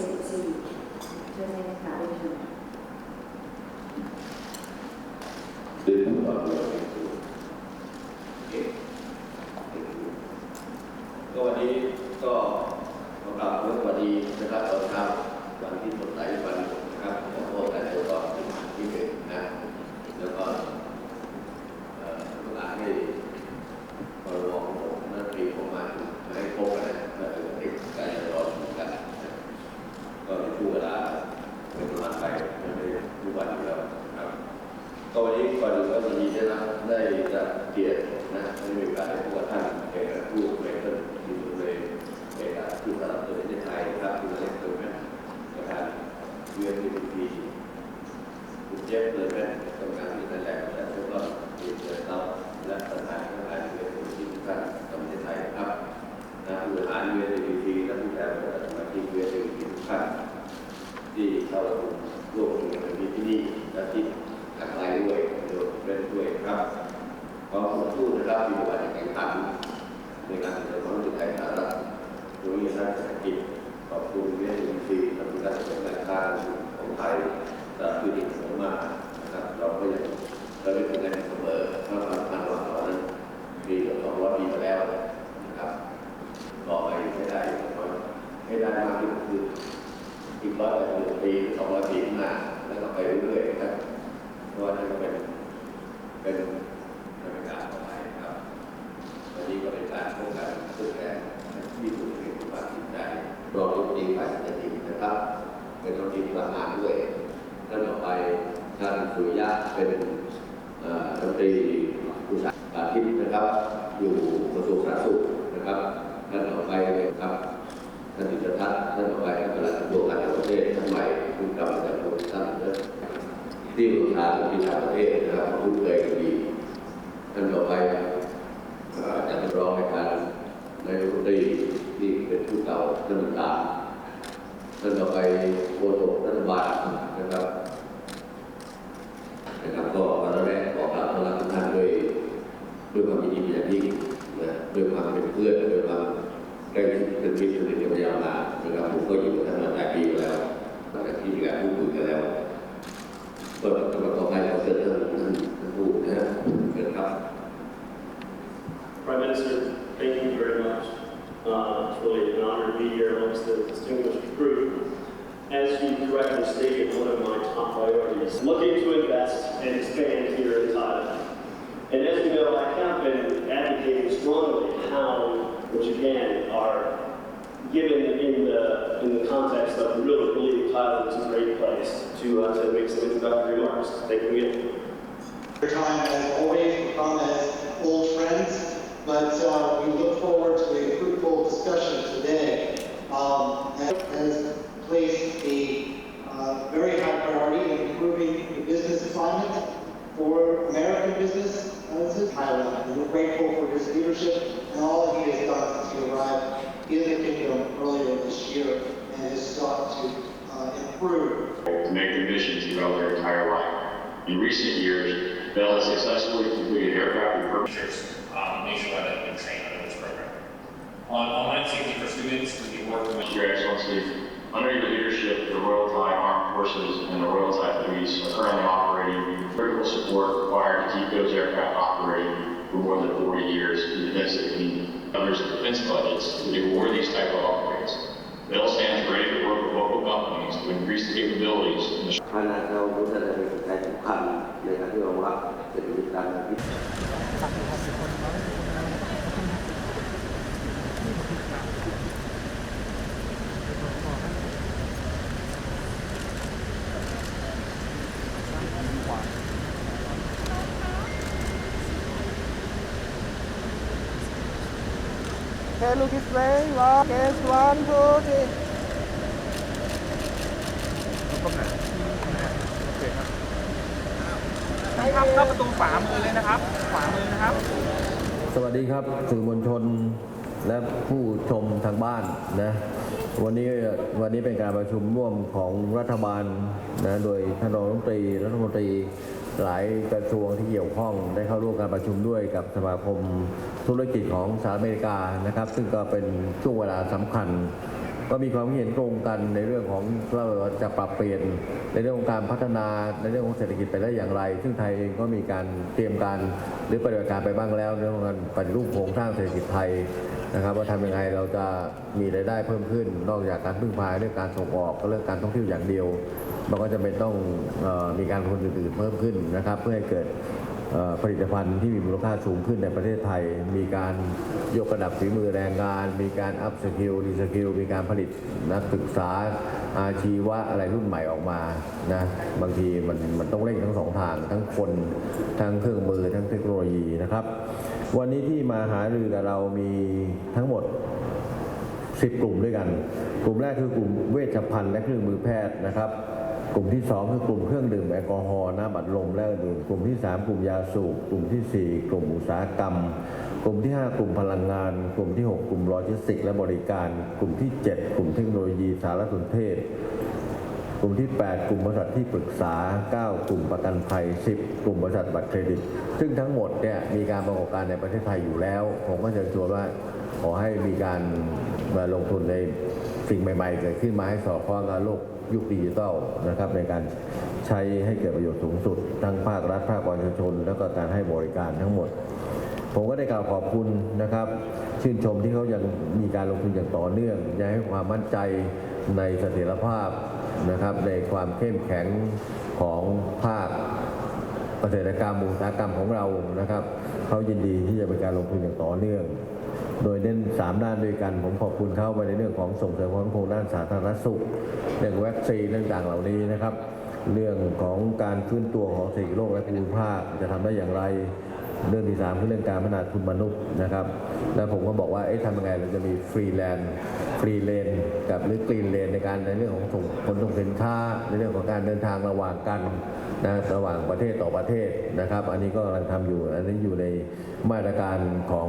ASEAN Residency เชิญเลยค่ะเรียนเชิญ ด้วยผู้ต่อเนื่องเก่งก็วันนี้ก็ขอกราบเมื่อวันนี้นะครับตอนเช้าวันที่สดใสวันหนึ่งนะครับขอโทษแต่ตัวก่อนที่เป็นนะ แล้วก็เอ่อเวลาให้พรบของผมนักเรียนผมมาให้พบกันนะเพื่อจะติดการรอชมกันนะก็ในช่วงเวลาเป็นเวลาไปไม่ได้ทุกวันอยู่แล้วนะครับ ก็วันนี้ก่อนอื่นก็ยินดีได้รับได้รับเกียรตินะได้มีโอกาสได้พบกับท่านเอกอัครทูตเมเคิลที่ดูเลยเอกอัครทูตสำหรับประเทศไทยนะครับคุณเล็กเติมแม่ประธานเวียนดีพีคุณ เจฟเติมแม่กรรมการที่นั่นแหละและทุกท่านที่เชิญเราและประธานคณะกรรมการเวียนดีพีทุกท่านของประเทศไทยครับนะผู้บริหารเวียนดีพีและผู้แทนสมาชิกเวียนดีพีทุกท่านที่เข้าร่วมมือกันที่นี่และที่ทางไลน์ด้วยโดยเป็นด้วยครับขอบคุณทูตนะครับที่มาแข่งขันในการเสนอความรู้สึกไทยสารัฐโดยด้านเศรษฐกิจขอบคุณเรื่องอินทรีย์และการสนอการค้าของไทยและพื้ที่สมอมา เราได้ถึงกันเสมอถ้าผ่านผ่านวันตอนนั้นปีเกือบสองร้อยปีมาแล้วนะครับต่อไปให้ได้ให้ได้มากที่สุดคืออีกร้อยแปดสิบปีสองร้อยปีข้างหน้าแล้วก็ไปเรื่อยๆครับเพราะว่านั่นเป็นเป็นบรรยากาศต่อไปครับวันนี้ก็เป็นการพบกันซึ่งแทนที่ถูกเรียนรู้ว่าจิตใจรองรัฐมนตรีฝ่ายเศรษฐกิจนะครับเป็นรัฐมนตรีพลังงานด้วยท่านต่อไปท่านสุริยะเป็น ตรีอุตสาหกรรมทิพย์นะครับ อยู่กระทรวงสาธารณสุขนะครับท่านต่อไปนะครับท่านจิตทัศน์ท่านต่อไปท่านประหลัดกระทรวงการต่างประเทศท่านใหม่คุณกลับมาจากโรงท่านที่ปรึกษาที่ต่างประเทศนะครับคุ้นเคยกันดีท่านต่อไป to, uh, to make some introductory remarks. Thank you again. Your time, as always, we come as old friends, but uh, we look forward under your leadership, the Royal Thai Armed Forces and the Royal Thai Police are currently operating critical support required to keep those aircraft operating for more than 40 years in the the kingdom. Members of defense budgets to award these type of upgrades. Bell stands ready to work with local companies to increase the capabilities the ค Okay, look this way. One, yes, one, two, three. ครับเข้าประตูฝามือเลยนะครับขวามือนะครับ สวัสดีครับสื่อมวลชนและผู้ชมทางบ้านนะวันนี้วันนี้เป็นการประชุมร่วมของรัฐบาลนะโดยท่านรองรัฐมนตรีรัฐมนตรี หลายกระทรวงที่เกี่ยวข้องได้เข้าร่วมการประชุมด้วยกับสมาคมธุรกิจของสหรัฐอเมริกานะครับ ซึ่งก็เป็นช่วงเวลาสำคัญ ก็มีความเห็นตรงกันในเรื่องของเราจะปรับเปลี่ยนในเรื่องของการพัฒนาในเรื่องของเศรษฐกิจไปได้อย่างไร ซึ่งไทยเองก็มีการเตรียมการหรือปฏิบัติการไปบ้างแล้วในเรื่องของการปฏิรูปโครงสร้างเศรษฐกิจไทยนะครับว่าทำยังไงเราจะมีรายได้เพิ่มขึ้น นอกจากการพึ่งพาเรื่องการส่งออกก็เรื่องการท่องเที่ยวอย่างเดียว มันก็จะเป็นต้องออมีการลงทุนอื่นๆเพิ่มขึ้นนะครับ เพื่อให้เกิด ผลิตภัณฑ์ที่มีมูลค่าสูงขึ้นในประเทศไทย มีการยกระดับฝีมือแรงงาน มีการอัพสกิลดีสกิลมีการผลิตนักศึกษาอาชีวะอะไรรุ่นใหม่ออกมานะบางทีมันมันต้องเร่งทั้งสองทาง ทั้งคนทั้งเครื่องมือทั้งเทคโนโลยีนะครับ วันนี้ที่มาหารือกับเรามีทั้งหมด 10 กลุ่มด้วยกัน กลุ่มแรกคือกลุ่มเวชภัณฑ์และเครื่องมือแพทย์นะครับ กลุ่มที่ 2 คือกลุ่มเครื่องดื่มแอลกอฮอล์น้ำบัดลมและอื่นกลุ่มที่ 3 กลุ่มยาสูบกลุ่มทีสี่ 4 กลุ่มอุตสาหกรรม กลุ่มที่ 5 กลุ่มพลังงาน กลุ่มที่ 6 กลุ่มโลจิสติก และบริการ กลุ่มที่ 7 กลุ่มเทคโนโลยีสารสนเทศ กลุ่มที่ 8 กลุ่มบริษัทที่ปรึกษา 9 กลุ่มประกันภัย 10 กลุ่มบริษัทบัตรเครดิต ซึ่งทั้งหมดเนี่ยมีการประกอบการในประเทศไทยอยู่แล้ว ผมก็เชิญชวนว่าขอให้มีการมาลงทุนใน สิ่งใหม่ ๆ เกิดขึ้นมาให้สอดคล้องกับโลกยุคดิจิทัลนะครับในการใช้ให้เกิดประโยชน์สูงสุด ทั้งภาครัฐภาคประชาชน แล้วก็การให้บริการทั้งหมด ผมก็ได้กล่าวขอบคุณนะครับ ชื่นชมที่เขายังมีการลงทุนอย่างต่อเนื่องยังให้ความมั่นใจในเสถียรภาพนะครับ ในความเข้มแข็งของภาคเกษตรกรรมอุตสาหกรรมของเรานะครับเขายินดีที่จะเป็นการลงทุนอย่างต่อเนื่อง โดยเน้น 3 ด้านด้วยกัน ผมขอบคุณเขาไปในเรื่องของส่งเสริมความมั่นคงด้านสาธารณสุข เรื่องวัคซีนเรื่องต่างเหล่านี้นะครับ เรื่องของการฟื้นตัวของเศรษฐกิจโลกและภูมิภาคจะทำได้อย่างไร เรื่องที่สามคือเรื่องการพัฒนาทุนมนุษย์นะครับ แล้วผมก็บอกว่าเอ๊ะทำยังไงเราจะมีฟรีแลนด์ฟรีเลนกับหรือกรีนเลนในการในเรื่องของส่งขนส่งสินค้าในเรื่องของการเดินทางระหว่างกันนะระหว่างประเทศต่อประเทศนะครับ อันนี้ก็กำลังทำอยู่ อันนี้อยู่ในมาตรการของ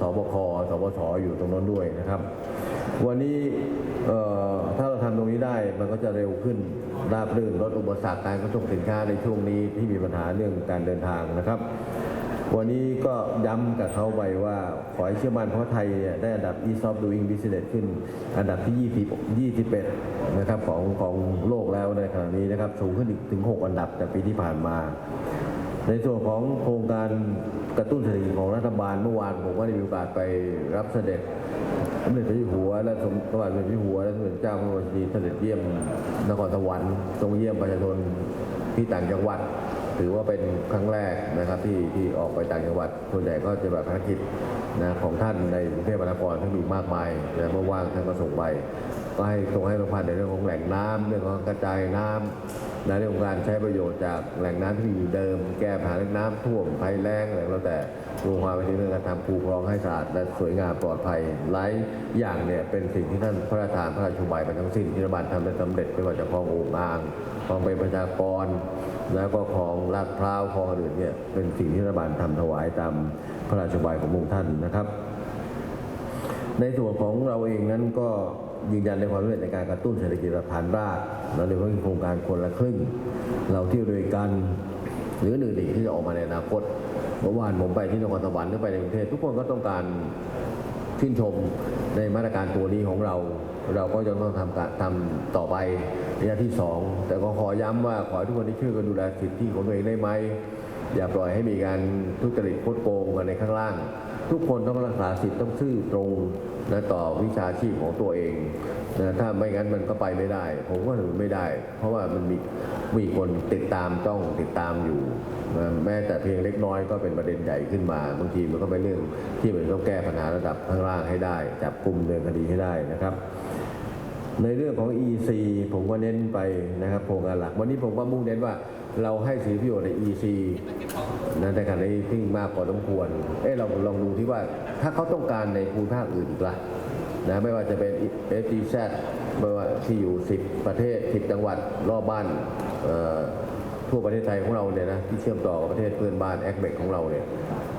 สบคสบชอยู่ตรงนั้นด้วยนะครับ วันนี้ถ้าเราทำตรงนี้ได้มันก็จะเร็วขึ้นราบรื่นลดอุปสรรคการขนส่งสินค้าในช่วงนี้ที่มีปัญหาเรื่องการเดินทางนะครับ วันนี้ก็ย้ำกับเขาไปว่าขอให้เชื่อมั่นเพราะไทยเนี่ยได้อันดับ Ease of Doing Business ขึ้น อันดับที่ 20 21 นะครับของของโลกแล้วในขณะนี้นะครับสูงขึ้นอีกถึง 6 อันดับจากปีที่ผ่านมา ในส่วนของโครงการกระตุ้นเศรษฐกิจของรัฐบาลเมื่อวานผมก็ได้มีโอกาสไปรับเสด็จสมเด็จพระเจ้าหัว และสมเด็จพระเจ้าหัวและสมเด็จเจ้าพระบรมราชินีเสด็จเยี่ยมนครสวรรค์ทรงเยี่ยมประชาชนที่ต่างจังหวัด ถือว่าเป็นครั้งแรกนะครับที่ที่ออกไปต่างจังหวัดส่วนใหญ่ก็จะแบบภารกิจนะของท่านในกรุงเทพมหานครที่มีมากมายนะเมื่อว่างท่านก็ส่งไปก็ให้ทรงให้ประพันธ์ในเรื่องของแหล่งน้ำเรื่องของกระจายน้ำในเรื่องของการใช้ประโยชน์จากแหล่งน้ำที่มีอยู่เดิม แก้ปัญหาเรื่องน้ำท่วมภัยแล้งอะไรแล้วแต่รวมความไปถึงเรื่องการทำคูคลองให้สะอาดและสวยงามปลอดภัยหลายอย่างเนี่ยเป็นสิ่งที่ท่านพระราชทานพระราชบัยไปทั้งสิ้นที่รัฐบาลทำได้สำเร็จไม่ว่าจะคลองโอ่งอ่างคลองเป็นประชากร แล้วก็ของลาดพร้าวคลองอื่นเนี่ยเป็นสิ่งที่รัฐบาลทำถวายตามพระราชบัยขององค์ท่านนะครับ ในส่วนของเราเองนั้นก็ ยืนยันในความสำเร็จในการกระตุ้นเศรษฐกิจฐานรากและในเรื่องโครงการคนละครึ่ง เราเที่ยวด้วยกันหรืออื่นๆที่จะออกมาในอนาคตเมื่อวานผมไปที่นครสวรรค์หรือไปในกรุงเทพทุกคนก็ต้องการชื่นชมในมาตรการตัวนี้ของเรา เราก็ยังต้องทำการทำต่อไประยะที่สองแต่ก็ขอย้ำว่าขอให้ทุกคนที่ช่วยกันดูแลสิทธิของตัวเองได้ไหมอย่าปล่อยให้มีการทุจริตโคดโกงกันในข้างล่าง ทุกคนต้องรักษาสิทธิ์ต้องซื่อตรงนะต่อวิชาชีพของตัวเองนะถ้าไม่งั้นมันก็ไปไม่ได้ ผมก็ถือไม่ได้ เพราะว่ามันมีมีคนติดตามจ้องติดตามอยู่นะแม้แต่เพียงเล็กน้อยก็เป็นประเด็นใหญ่ขึ้นมาบางทีมันก็เป็นเรื่องที่มันต้องแก้ปัญหาระดับข้างล่างให้ได้จับกลุ่มเดินคดีให้ได้นะครับ ในเรื่องของ EC ผมก็เน้นไปนะครับโครงการหลัก วันนี้ผมก็มุ่งเน้นว่า เราให้สิทธิประโยชน์ใน EC นะในขณะนี้ที่มากพอสมควร เอ๊ะเราลองดูที่ว่าถ้าเขาต้องการในภูมิภาคอื่นอีกละนะไม่ว่าจะเป็น FTZ ไม่ว่าที่อยู่ 10 ประเทศ 10 จังหวัดรอบบ้านทั่วประเทศไทยของเราเนี่ยนะที่เชื่อมต่อกับประเทศเพื่อนบ้านแอคเบกของเราเนี่ย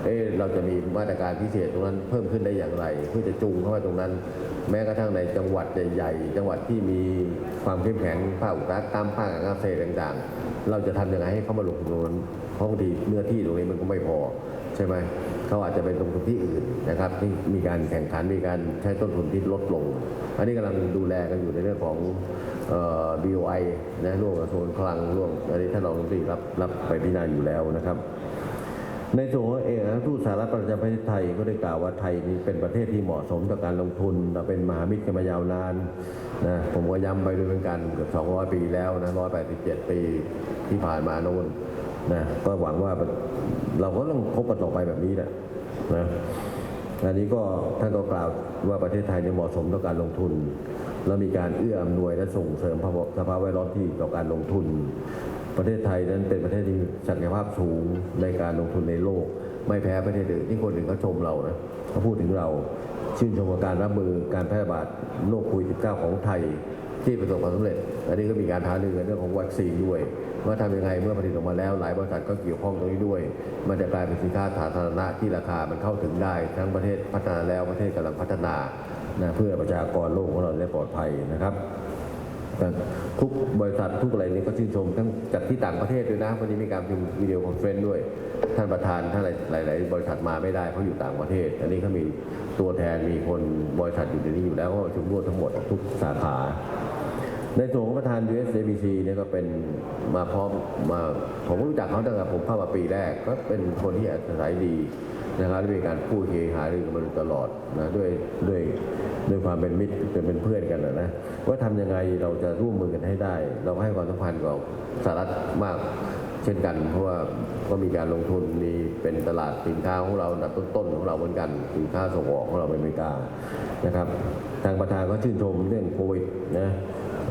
เอ๊เราจะมีมาตรการพิเศษตรงนั้นเพิ่มขึ้นได้อย่างไร เพื่อจะจูงเข้าไปตรงนั้น แม้กระทั่งในจังหวัดใหญ่ๆจังหวัดที่มีความเข้มแข็งภาคอุตสาหกรรมภาคการเกษตรต่างๆ เราจะทำยังไงให้เขามาลงทุนตรงนั้นเพราะบางทีเนื้อที่ตรงนี้มันก็ไม่พอใช่ไหมเขาอาจจะไปลงทุนที่อื่นนะครับที่มีการแข่งขันมีการใช้ต้นทุนที่ลดลง อันนี้กำลังดูแลกันอยู่ในเรื่องของเอ่อ BOI นะร่วมกับกระทรวงคลังร่วมอันนี้ท่านรองรัฐมนตรีรับรับไปพิจารณาอยู่แล้วนะครับ ในส่วนของเอกอัครราชทูตสหรัฐประจำประเทศไทยก็ได้กล่าวว่าไทยนี้เป็นประเทศที่เหมาะสมต่อการลงทุนเราเป็นมหามิตรกันมายาวนานนะผมก็ย้ำไปด้วยเหมือนกันเกือบ200 ปีแล้วนะ187 ปีที่ผ่านมาโน่นนะก็หวังว่าเราก็ต้องคบกันต่อไปแบบนี้แหละนะอันนี้ก็ท่านก็กล่าวว่าประเทศไทยเนี่ยเหมาะสมต่อการลงทุน แล้วมีการเอื้ออำนวยและส่งเสริมภาวะสภาพแวดล้อมที่ต่อการลงทุนประเทศไทยนั้นเป็นประเทศที่มีศักยภาพสูงในการลงทุนในโลก ไม่แพ้ประเทศอื่นที่คนอื่นเขาชมเรานะเขาพูดถึงเราชื่นชมการรับมือการแพร่ระบาดโรคโควิด -19 ของไทยที่ประสบความสำเร็จ อันนี้ก็มีการท้าเรือเรื่องของวัคซีนด้วย ว่าทำยังไงเมื่อผลิตออกมาแล้ว หลายบริษัทก็เกี่ยวข้องตรงนี้ด้วย มันจะกลายเป็นสินค้าสาธารณะที่ราคามันเข้าถึงได้ ทั้งประเทศพัฒนาแล้วประเทศกำลังพัฒนานะเพื่อประชากรโลกของเราได้ปลอดภัยนะครับ ทุกบริษัททุกอะไรนี้ก็ชื่นชมทั้งจากที่ต่างประเทศด้วยนะวันนี้มีการพิมพ์วิดีโอคอนเฟรนซ์ด้วย ท่านประธานท่านหลาย ๆ บริษัทมาไม่ได้เพราะอยู่ต่างประเทศ อันนี้เขามีตัวแทนมีคนบริษัทอยู่ในนี้อยู่แล้วก็ประชุมร่วมทั้งหมดทุกสาขา ในส่วนของประธาน USABC เนี่ยก็เป็นมาพร้อมมาผมรู้จักเขาตั้งแต่ผมเข้ามาปีแรกก็เป็นคนที่อัธยาศัยดี นะครับและมีการพูดเฮหารือกันมาตลอดนะด้วยด้วยด้วยความเป็นมิตรเป็นเพื่อนกันนะว่าทำยังไงเราจะร่วมมือกันให้ได้ เราให้ความสำคัญกับสหรัฐมากเช่นกัน เพราะว่าก็มีการลงทุนมีเป็นตลาดสินค้าของเราอันดับต้นๆของเราเหมือนกันสินค้าส่งออกของเราไปอเมริกานะครับ ทางประธานก็ชื่นชมเรื่องโควิดนะ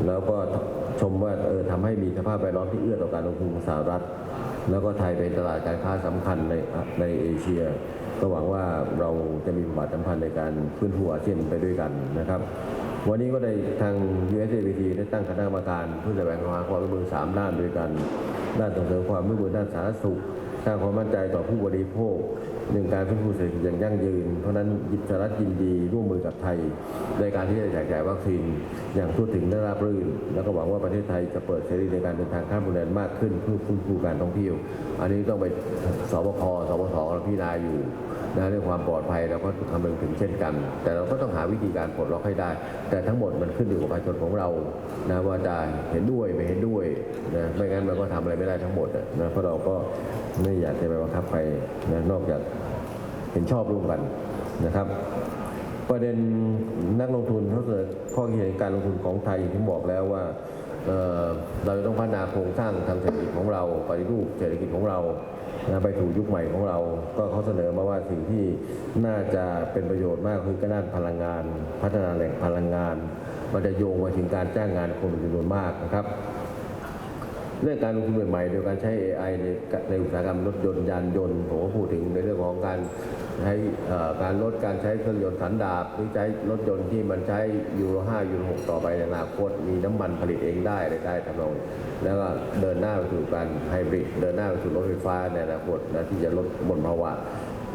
แล้วก็ชมว่าเออทำให้มีสภาพแวดล้อมที่เอื้อต่อการลงทุนของสหรัฐ แล้วก็ไทยเป็นตลาดการค้าสำคัญในในเอเชีย ก็หวังว่าเราจะมีบทบาทสำคัญในการพื้นหัวเช่นไปด้วยกันนะครับ วันนี้ก็ได้ทาง USABT ได้ตั้งคณะกรรมการเพื่อแสวงหาความร่วมมือสามด้านด้วยกัน ด้านส่งเสริมความร่วมมือด้านสาธารณสุข สร้างความมั่นใจต่อผู้บริโภค เรื่องการฟื้นฟูเศรษฐกิจอย่างยั่งยืน เพราะนั้นยิบสหรัฐยินดีร่วมมือกับไทย ในการที่จะแจกจ่ายวัคซีนอย่างทั่วถึงและราบรื่น แล้วก็หวังว่าประเทศไทยจะเปิดเสรีในการเดินทางข้ามพรมแดนมากขึ้นเพื่อฟื้นฟูการท่องเที่ยว อันนี้ต้องไปสบคสบสเราพิจารณาอยู่นะเรื่องความปลอดภัยเราก็คำนึงถึงเช่นกัน แต่เราก็ต้องหาวิธีการปลดล็อกให้ได้ แต่ทั้งหมดมันขึ้นอยู่กับประชาชนของเรานะว่าจะเห็นด้วยไม่เห็นด้วยนะไม่งั้นมันก็ทำอะไรไม่ได้ทั้งหมดนะเพราะเราก็ไม่อยากจะไปบังคับใครนะนอกจาก เห็นชอบร่วมกันนะครับ ประเด็นนักลงทุนเขาเสนอข้อคิดเห็นการลงทุนของไทยอย่างที่บอกแล้วว่าเเราจะต้องพัฒนาโครงสร้างทางเศรษฐกิจของเราปฏิรูปเศรษฐกิจของเราไปสู่ยุคใหม่ของเรา ก็เขาเสนอมาว่าสิ่งที่น่าจะเป็นประโยชน์มากคือก็ด้านพลังงาน พัฒนาแหล่งพลังงาน มันจะโยงไปถึงการจ้างงานคนจำนวนมากนะครับ เรื่องการลงทุนใหม่ๆโดยการใช้ AI ในในอุตสาหกรรมรถยนต์ยานยนต์ผมก็พูดถึงในเรื่องของการใช้การลดการใช้เครื่องยนต์สันดาปหรือใช้รถยนต์ที่มันใช้ยูโร5ยูโร6ต่อไปในอนาคตมีน้ำมันผลิตเองได้อะไรได้ทำนองแล้วก็เดินหน้าไปสู่การไฮบริดเดินหน้าไปสู่รถไฟฟ้าในอนาคตนะที่จะลดมลภาวะ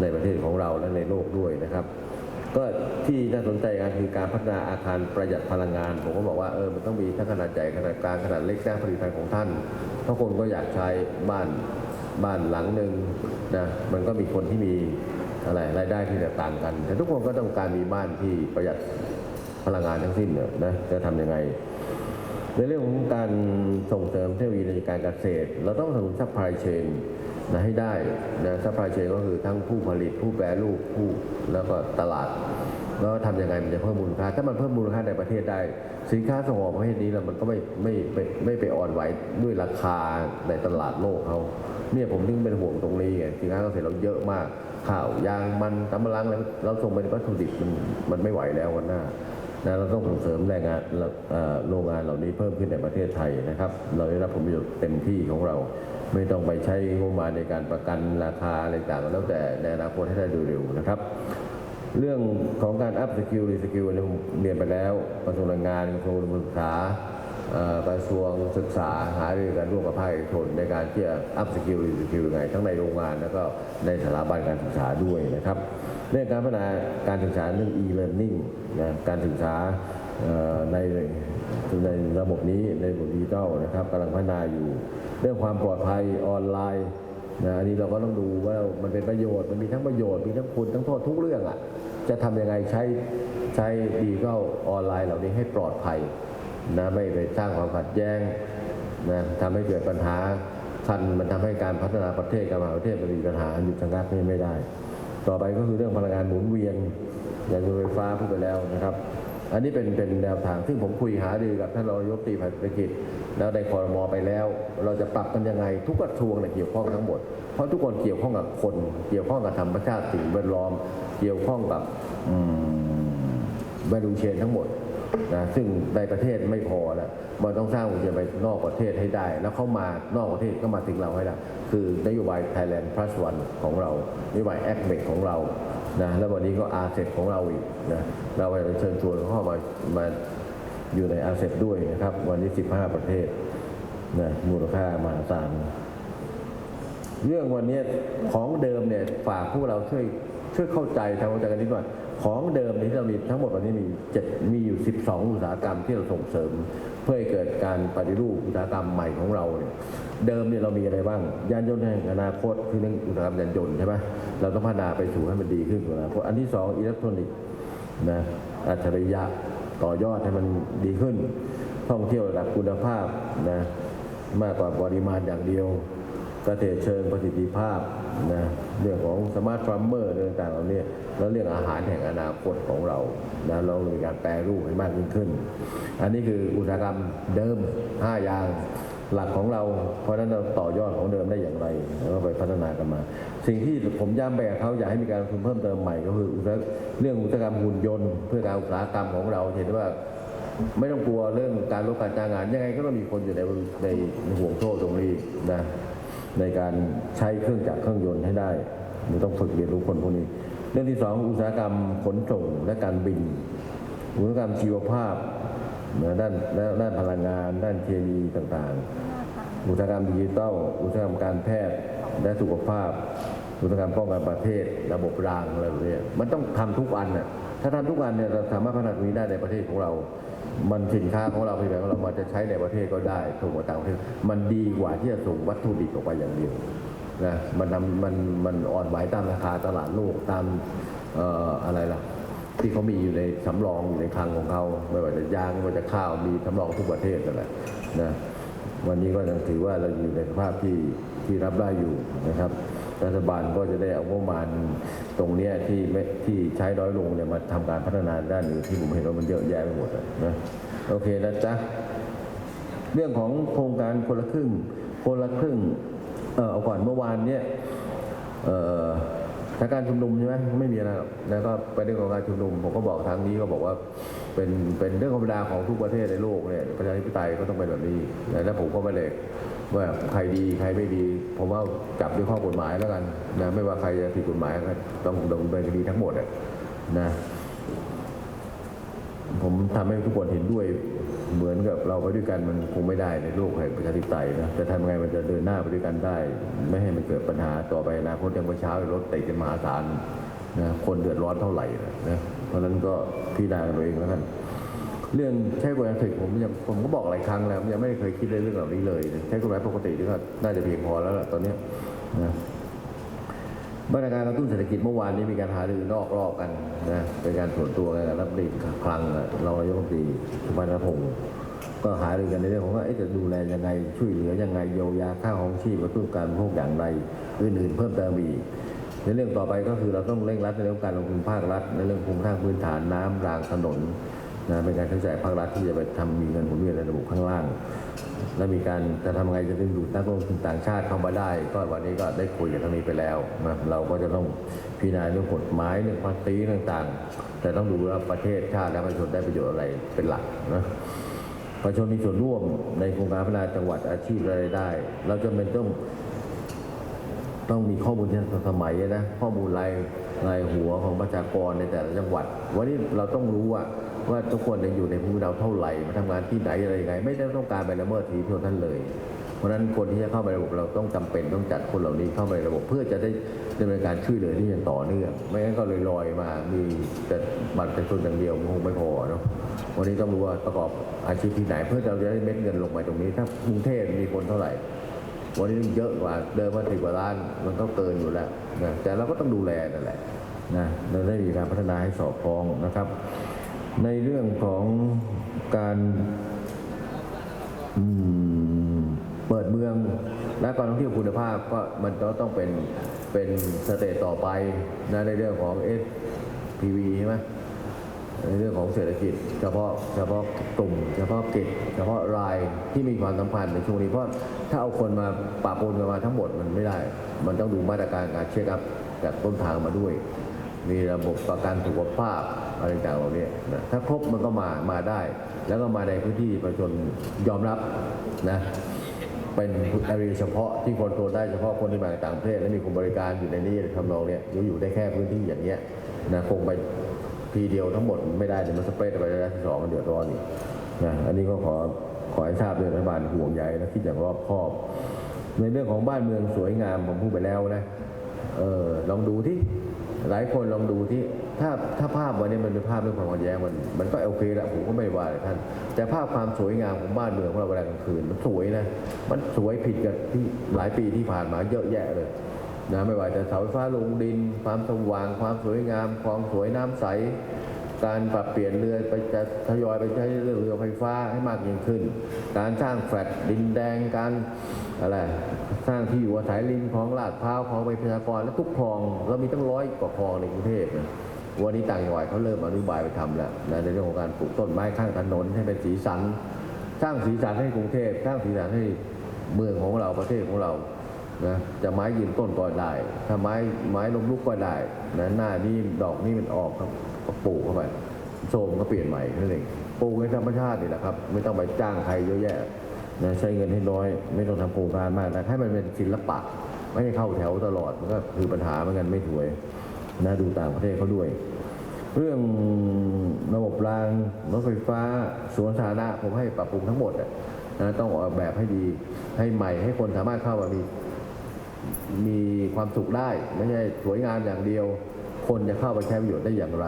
ในประเทศของเราและในโลกด้วยนะครับ ก็ที่น่าสนใจกันคือการพัฒนาอาคารประหยัดพลังงาน ผมก็บอกว่าเออมันต้องมีทั้งขนาดใหญ่ขนาดกลางขนาดเล็กนะผลิตภัณฑ์ของท่าน เพราะคนก็อยากใช้บ้านบ้านหลังหนึ่งนะมันก็มีคนที่มีอะไรรายได้ที่แตกต่างกัน แต่ทุกคนก็ต้องการมีบ้านที่ประหยัดพลังงานทั้งสิ้นเนี่ยนะจะทำยังไง ในเรื่องของการส่งเสริมเทคโนโลยีในการเกษตร เราต้องสนับสนุนซัพพลายเชน นะให้ได้นะซัพพลายเชนก็คือทั้งผู้ผลิตผู้แปรรูปผู้แล้วก็ตลาดแล้วทำยังไงมันจะเพิ่มมูลค่า ถ้ามันเพิ่มมูลค่าในประเทศได้ สินค้าส่งออกประเทศนี้แล้วมันก็ไม่ไม่ไม่ไม่ไปอ่อนไหวด้วยราคาในตลาดโลกเขาเนี่ยผมถึงเป็นห่วงตรงนี้ไงสินค้าเกษตรเราเยอะมากข้าวยางมันตำมะลังอะไรเราส่งไปวัตถุดิบมันมันไม่ไหวแล้ววันหน้านะเราต้องส่งเสริมแรงงานโรงงานเหล่านี้เพิ่มขึ้นในประเทศไทยนะครับ เราได้รับผลประโยชน์เต็มที่ของเรา ไม่ต้องไปใช้งบมาในการประกันราคาอะไรต่างแล้วแต่ในอนาคตให้ได้โดยเร็วนะครับ เรื่องของการอัพสกิลรีสกิลเนี่ยผมเรียนไปแล้วกระทรวงแรงงานกระทรวงศึกษากระทรวงศึกษาหารือกันร่วมกับภาคเอกชนในการที่จะอัพสกิลรีสกิลยังไงทั้งในโรงงานแล้วก็ในสถาบันการศึกษาด้วยนะครับเรื่องการพัฒนาการศึกษาเรื่อง e-learning นะการศึกษาใน ในระบบนี้ในระบบดิจิทัลนะครับกำลังพัฒนาอยู่ เรื่องความปลอดภัยออนไลน์นะอันนี้เราก็ต้องดูว่ามันเป็นประโยชน์มันมีทั้งประโยชน์มีทั้งคุณทั้งโทษทุกเรื่องอะจะทำยังไงใช้ใช้ดีก็ออนไลน์เหล่านี้ให้ปลอดภัยนะไม่ไปสร้างความขัดแย้งนะทำให้เกิดปัญหาคันมันทำให้การพัฒนาประเทศการมหาประเทศมันมีปัญหาหยุดชะงักนี่ไม่ได้ ต่อไปก็คือเรื่องพลังงานหมุนเวียนยานยนต์ไฟฟ้าพูดไปแล้วนะครับ อันนี้เป็นเป็นแนวทางซึ่งผมคุยหารือกับท่านรองนายกตีภัยเศรษฐกิจแล้วได้คอรมอไปแล้ว เราจะปรับกันยังไงทุกกระทรวงเนี่ยเกี่ยวข้องทั้งหมด เพราะทุกคนเกี่ยวข้องกับคน เกี่ยวข้องกับธรรมชาติสิ่งแวดล้อม เกี่ยวข้องกับแวลูเชนทั้งหมดนะซึ่งในประเทศไม่พอแล้วมันต้องสร้างอุตสาหกรรมไปนอกประเทศให้ได้ แล้วเข้ามานอกประเทศก็มาถึงเราให้ได้คือนโยบาย Thailand Plus One ของเรานโยบาย a c m e c ของเรา นะแล้ววันนี้ก็อาเซของเราอีกนะเราไปเชิญชวนเข้ามามาอยู่ในอาเซด้วยนะครับ วันนี้ 15 ประเทศนะมูลค่ามหาศาลเรื่องวันนี้ของเดิมเนี่ยฝากพวกเราช่วยช่วยเข้าใจทำความเข้าใจกันนิดหน่อยของเดิมที่เรามีทั้งหมดวันนี้มีเจ็ดมีอยู่ 12 อุตสาหกรรมที่เราส่งเสริม เพื่อให้เกิดการปฏิรูปอุตสาหกรรมใหม่ของเราเนี่ย เดิมเนี่ยเรามีอะไรบ้าง ยานยนต์แห่งอนาคตคือเรื่องอุตสาหกรรมยานยนต์ใช่ไหมเราต้องพัฒนาไปสู่ให้มันดีขึ้นกว่าอนาคตอันที่สองอิเล็กทรอนิกส์นะอัจฉริยะต่อยอดให้มันดีขึ้น ท่องเที่ยวระดับคุณภาพนะมากกว่าปริมาณอย่างเดียวเกษตรเชิงประสิทธิภาพนะเรื่องของสมาร์ทฟาร์มเมอร์เรื่องต่างๆเหล่านี้ แล้วเรื่องอาหารแห่งอนาคตของเรานะเรามีการแปรรูปให้มากยิ่งขึ้น อันนี้คืออุตสาหกรรมเดิม 5 อย่างหลักของเรา เพราะนั้นเราต่อยอดของเดิมได้อย่างไรแล้วก็ไปพัฒนากันมา สิ่งที่ผมย้ำไปกับเขาอยากให้มีการลงทุนเพิ่มเติมใหม่ก็คือเรื่องอุตสาหกรรมหุ่นยนต์ เพื่อการอุตสาหกรรมของเราเห็นว่าไม่ต้องกลัวเรื่องการลดการจ้างงาน ยังไงก็ต้องมีคนอยู่ในในในห่วงโซ่ตรงนี้นะในการใช้เครื่องจักรเครื่องยนต์ให้ได้มันต้องฝึกเรียนรู้คนพวกนี้ เรื่องที่สองอุตสาหกรรมขนส่งและการบิน อุตสาหกรรมชีวภาพนะด้านด้านด้านพลังงาน ด้านเคมีต่างๆ อุตสาหกรรมดิจิทัล อุตสาหกรรมการแพทย์และสุขภาพ อุตสาหกรรมป้องกันประเทศ ระบบรางอะไรแบบนี้มันต้องทำทุกอันน่ะถ้าทำทุกอันเนี่ยเราสามารถพัฒนาตรงนี้ได้ในประเทศของเรา มันสินค้าของเราผลิตภัณฑ์ของเรามันจะใช้ในประเทศก็ได้ส่งมาต่างประเทศ มันดีกว่าที่จะส่งวัตถุดิบออกไปอย่างเดียว นะมันมันมันอ่อนไหวตามราคาตลาดโลกตามเอ่ออะไรล่ะที่เขามีอยู่ในสำรองอยู่ในคลังของเขาไม่ว่าจะยางไม่ว่าจะข้าวมีสำรองทุกประเทศนั่นแหละนะวันนี้ก็ยังถือว่าเราอยู่ในสภาพที่ที่รับได้อยู่นะครับ รัฐบาลก็จะได้เอางบประมาณตรงนี้ที่ที่ใช้น้อยลงเนี่ยมาทำการพัฒนาด้านอื่นที่ผมเห็นว่ามันเยอะแยะไปหมดนะโอเคนะจ๊ะเรื่องของโครงการคนละครึ่งคนละครึ่ง เออเอาก่อนเมื่อวานเนี่ยเอ่อาการชุมนุมใช่ไหมไม่มีอะไรหรอกแล้วก็ไปเรื่องของการชุมนุมผมก็บอกทางนี้ก็บอกว่าเป็นเป็นเรื่องธรรมดาของทุกประเทศในโลกเนี่ยประชาธิปไตยก็ต้องเป็นแบบนี้แล้วผมก็ไม่ได้ว่าใครดีใครไม่ดีผมว่าจับด้วยข้อกฎหมายแล้วกันนะไม่ว่าใครจะผิดกฎหมายก็ต้องดำเนินคดีทั้งหมดอะนะ ผมทำให้ทุกคนเห็นด้วยเหมือนกับเราไปด้วยกันมันคงไม่ได้ในโลกแห่งประชาธิปไตยนะแต่ทำไงมันจะเดินหน้าไปด้วยกันได้ ไม่ให้มันเกิดปัญหาต่อไปอนาคตอย่างเมื่อเช้ารถติดกันมหาศาลนะคนเดือดร้อนเท่าไหร่นะเพราะนั้นก็พิจารณากันเองแล้วกันเรื่องใช้กฎหมายถึกผมยังผมก็บอกหลายครั้งแล้วยังไม่เคยคิดเรื่องเหล่านี้เลย ใช้กฎหมายปกตินี่ก็น่าจะเพียงพอแล้วล่ะตอนนี้นะ มาตรการกระตุ้นเศรษฐกิจเมื่อวานนี้มีการหารือนอกรอบกันนะเป็นการส่วนตัวกันกับรีคลังรองนายกรัฐมนตรีสุพัฒนพงศ์ก็หารือกันในเรื่องของว่าจะดูแลยังไงช่วยเหลือยังไงเยียวยาค่าของชีพกระตุ้นการบริโภคอย่างไรอื่นๆเพิ่มเติมอีกในเรื่องต่อไปก็คือเราต้องเร่งรัดในเรื่องการลงทุนภาครัฐในเรื่องโครงสร้างพื้นฐานน้ำรางถนน นะเป็นการใช้จ่ายภาครัฐที่จะไปทำมีเงินหมุนเวียนในระบบข้างล่าง และมีการจะทำไงจะดึงดูดนักลงทุนต่างชาติเข้ามาได้ ก็วันนี้ก็ได้คุยกันทางนี้ไปแล้วนะเราก็จะต้องพิจารณาเรื่องกฎหมายเรื่องภาษีต่างๆ แต่ต้องดูว่าประเทศชาติและประชาชนได้ประโยชน์อะไรเป็นหลักนะประชาชนมีส่วนร่วมในโครงการพัฒนาจังหวัดอาชีพรายได้ เราจำเป็นต้องต้องมีข้อมูลที่ทันสมัยนะข้อมูลรายรายหัวของประชากรในแต่ละจังหวัด วันนี้เราต้องรู้ว่า ว่าทุกคนอยู่ในภูมิเราเท่าไหร่มาทำงานที่ไหนอะไรยังไง ไม่ได้ต้องการไปละเมิดสิทธิชนท่านเลย เพราะฉะนั้นคนที่จะเข้าไประบบเราต้องจำเป็นต้องจัดคนเหล่านี้เข้าไประบบ เพื่อจะได้ดำเนินการช่วยเหลือที่ยังต่อเนื่องไม่งั้นก็ลอยมามีแต่บัตรประชาชนอย่างเดียวคงไม่พอเนาะวันนี้ต้องรู้ว่าประกอบอาชีพที่ไหน เพื่อเราจะได้เม็ดเงินลงไปตรงนี้ถ้ากรุงเทพมีคนเท่าไหร่วันนี้เยอะกว่าเดิมมาสิบกว่าล้านมันก็เกินอยู่แล้วนะแต่เราก็ต้องดูแลนั่นแหละนะเราได้มีการพัฒนาให้สอดคล้องนะครับ ในเรื่องของการเปิดเมืองและการท่องเที่ยวคุณภาพก็มันก็ต้องเป็นเป็นสเตจต่อไปนะในเรื่องของ SPV ใช่ไหมในเรื่องของเศรษฐกิจ เฉพาะเฉพาะกลุ่ม เฉพาะกิจ เฉพาะรายที่มีความสัมพันธ์ในช่วงนี้เพราะถ้าเอาคนมาปะปนกันมาทั้งหมดมันไม่ได้ มันต้องดูมาตรการการเช็คอัพจากต้นทางมาด้วย มีระบบประกันสุขภาพ อะไรต่างๆเหล่านี้นะถ้าครบมันก็มามาได้ แล้วก็มาในพื้นที่ประชาชนยอมรับนะเป็นแอเรียเฉพาะที่คนตัวได้เฉพาะคนที่มาจากต่างประเทศและมีคนบริการอยู่ในนี้ทำนองเนี้ยอยู่อยู่ได้แค่พื้นที่อย่างเงี้ยนะคงไปทีเดียวทั้งหมดไม่ได้เดี๋ยวมันสเปรดไประยะที่สองมันเดือดร้อนอีกนะอันนี้ก็ขอขอให้ทราบด้วยรัฐบาลห่วงใยและคิดอย่างรอบคอบ ในเรื่องของบ้านเมืองสวยงามผมพูดไปแล้วนะเออลองดูที่หลายคนลองดูที่ ถ้าถ้าภาพวันนี้มันเป็นภาพเรื่องความขัดแย้งมันมันก็โอเคละผมก็ไม่ว่าอะไรท่าน แต่ภาพความสวยงามของบ้านเมืองของเราเวลากลางคืนมันสวยนะมันสวยผิดกับที่หลายปีที่ผ่านมาเยอะแยะเลยนะไม่ว่าจะเสาไฟฟ้าลงดิน ความสว่าง ความสวยงามความสวยน้ำใส การปรับเปลี่ยนเรือไปจะทยอยไปใช้เรือเรือไฟฟ้าให้มากยิ่งขึ้น การสร้างแฟลตดินแดงการอะไรสร้างที่อยู่อาศัยริมคลองลาดพร้าวคลองไปพยากรและทุกคลองเรามีตั้งร้อยกว่าคลองในกรุงเทพนะ วันนี้ต่างจังหวัดเขาเริ่มอนุบายไปทำแล้วนะในเรื่องของการปลูกต้นไม้ข้างถนนให้เป็นสีสัน สร้างสีสันให้กรุงเทพสร้างสีสันให้เมืองของเราประเทศของเรานะจะไม้ยืนต้นก็ได้ ถ้าไม้ไม้ล้มลุกก็ได้นะหน้านี้ดอกนี้มันออกก็ปลูกเข้าไปโซมก็เปลี่ยนใหม่นั่นเองปลูกในธรรมชาตินี่แหละครับ ไม่ต้องไปจ้างใครเยอะแยะนะใช้เงินให้น้อย ไม่ต้องทำโครงการมากแต่ให้มันเป็นศิลปะ ไม่ให้เข้าแถวตลอดมันก็คือปัญหาเหมือนกันไม่ถวย นะดูต่างประเทศเขาด้วย เรื่องระบบรางรถไฟฟ้าสวนสาธารณะผมให้ปรับปรุงทั้งหมดนะต้องออกแบบให้ดีให้ใหม่ให้คนสามารถเข้ามามีมีความสุขได้ ไม่ใช่สวยงามอย่างเดียว คนจะเข้าไปใช้ประโยชน์ได้อย่างไร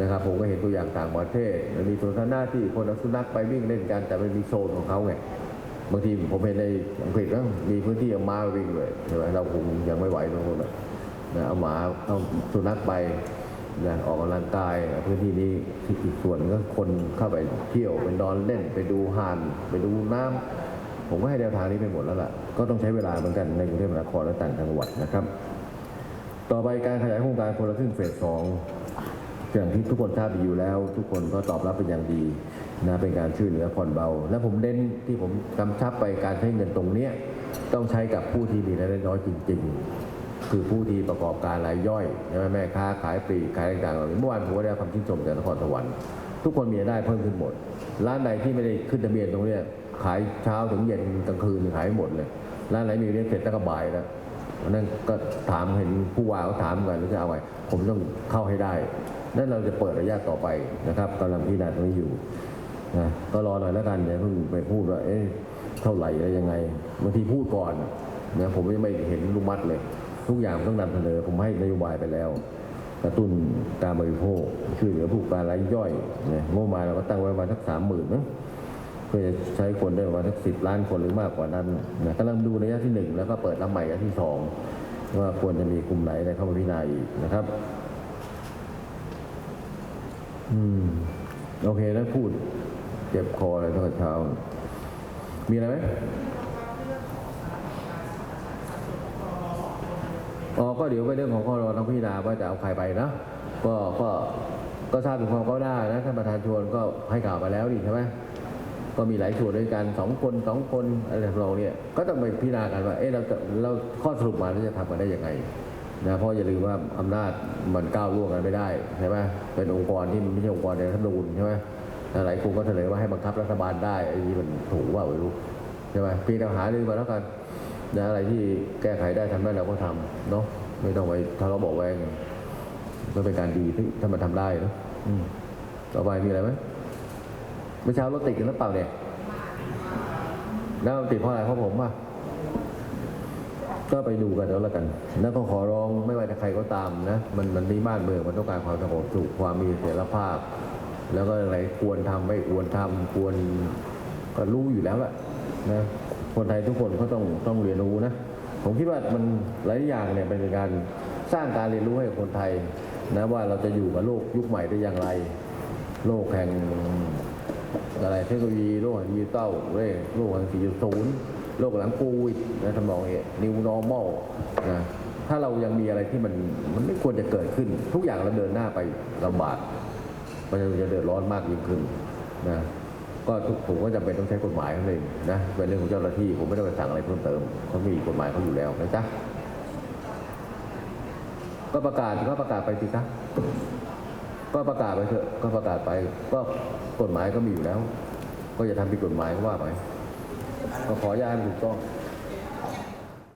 นะครับผมก็เห็นตัวอย่างต่างประเทศมีสวนสาธารณะที่คนเอาสุนัขไปวิ่งเล่นกันแต่มันมีโซนของเขาไงบางทีผมเห็นในอังกฤษนะมีพื้นที่เอาม้าวิ่งเลยใช่ไหมเราคงยังไม่ไหวตรงนู้น นะเอาหมาเอาสุนัขไปนะออกกำลังกายพื้นที่นี้อีกส่วนก็คนเข้าไปเที่ยวเป็นอนเล่นไปดูหานไปดูน้ำผมก็ให้แนวทางนี้ไปหมดแล้วล่ะ ก็ต้องใช้เวลาเหมือนกันในกรุงเทพมหานครและต่างจังหวัดนะครับ ต่อไปการขยายโครงการคนละครึ่งเฟสสองอย่างที่ทุกคนทราบดีอยู่แล้ว ทุกคนก็ตอบรับเป็นอย่างดีนะเป็นการช่วยเหลือผ่อนเบา และผมเน้นที่ผมกำชับไปการใช้เงินตรงเนี้ยต้องใช้กับผู้ที่มีรายได้น้อยจริง ๆ คือผู้ที่ประกอบการรายย่อยใช่ไหมแม่ค้าขายปลีกขายต่างๆเหล่านี้เมื่อวานผมก็ได้รับคำชื่นชมจากนครสวรรค์ทุกคนมีรายได้เพิ่มขึ้นหมด ร้านใดที่ไม่ได้ขึ้นทะเบียนตรงนี้ขายเช้าถึงเย็นกลางคืนขายหมดเลยร้านไหนมีเรียนเสร็จตั้งบ่ายแล้วนนั้นก็ถามเห็นผู้ว่าเขาถามกันแล้วจะเอาไงผมต้องเข้าให้ได้นั่นเราจะเปิดระยะต่อไปนะครับกำลังพิจารณาตรงนี้อยู่นะก็รอหน่อยแล้วกันอย่าเพิ่งไปพูดว่าเอ๊ะเท่าไหร่อะไรยังไงบางทีพูดก่อนนะผมยังไม่เห็นลูกมัดเลย ทุกอย่างต้องนำเสนอผมให้นโยบายไปแล้วกระตุ้นการบริโภคช่วยเหลือผู้การรายย่อยเนะงบมาเราก็ตั้งไว้ประมาณสักสามหมื่นนะเพื่อจะใช้คนได้ประมาณสักสิบล้านคนหรือมากกว่านั้นนะกำลังดูระยะที่หนึ่งแล้วก็เปิดรับใหม่ระยะที่สองว่าควรจะมีกลุ่มไหนอะไรเข้ามาพิจารณาอีกนะครับ อืม โอเคแล้วพูดเจ็บคออะไรตั้งแต่เช้า มีอะไรไหม อ๋อก็เดี๋ยวไปเรื่องของข้อรอต้องพิจารณาว่าจะเอาใครไปนะก็ก็ก็ทราบถึงความก้าวหน้านะท่านประธานชวนก็ให้ข่าวมาแล้วนี่ใช่ไหมก็มีหลายส่วนด้วยกันสองคนสองคนอะไรทำนองเนี่ยก็ต้องไปพิจารณากันว่าเอ๊ะเราจะเราข้อสรุปมาแล้วจะทำกันได้ยังไงนะเพราะอย่าลืมว่าอำนาจมันก้าวล่วงกันไม่ได้ใช่ไหมเป็นองค์กรที่มันไม่ใช่องค์กรในรัฐธรรมนูญใช่ไหมหลายคนก็เสนอว่าให้บังคับรัฐบาลได้ไอ้นี่มันถูกว่าไม่รู้ใช่ไหมเพียงแต่หารือมาแล้วกัน นะอะไรที่แก้ไขได้ทำได้เราก็ทำเนาะไม่ต้องไปทะเลาะบาะแวงก็เป็นการดีที่ถ้ามันทำได้เนะอืมต่อไปมีอะไรไหมเมื่อเช้ารถติดกันหรือเปล่าเนี่ยแล้วติดเพราะอะไรเพราะผมป่ะก็ไปดูกันแล้วละกัน แล้วก็ขอร้องไม่ว่าจะใครก็ตามนะ มันมันมีบ้านเมืองมันต้องการความสงบสุขความมีเสรีภาพ แล้วก็อะไรควรทำไม่ควรทำควรก็รู้อยู่แล้วแหละนะ คนไทยทุกคนก็ต้องต้องเรียนรู้นะ ผมคิดว่ามันหลายอย่างเนี่ยเป็นการสร้างการเรียนรู้ให้คนไทยนะว่าเราจะอยู่กับโลกยุคใหม่ได้อย่างไร โลกแห่งอะไรเทคโนโลยีโลกแห่งดิจิตอลเรโลกแห่ง4.0 โลกหลังโควิดนะทำนองนี้ new normal นะถ้าเรายังมีอะไรที่มันมันไม่ควรจะเกิดขึ้น ทุกอย่างเราเดินหน้าไปลำบากประชาชนจะเดือดร้อนมากยิ่งขึ้นนะ ก็ทุกผมก็จำเป็นต้องใช้กฎหมายเขาเองนะเป็นเรื่องของเจ้าหน้าที่ผมไม่ได้ไปสั่งอะไรเพิ่มเติมเขามีกฎหมายเขาอยู่แล้วนะจ๊ะก็ประกาศก็ประกาศไปสิจ๊ะก็ประกาศไปเถอะก็ประกาศไป ก็กฎหมายก็มีอยู่แล้ว ก็อย่าทำผิดกฎหมายก็ว่าไปก็ขออนุญาตให้ถูกต้อง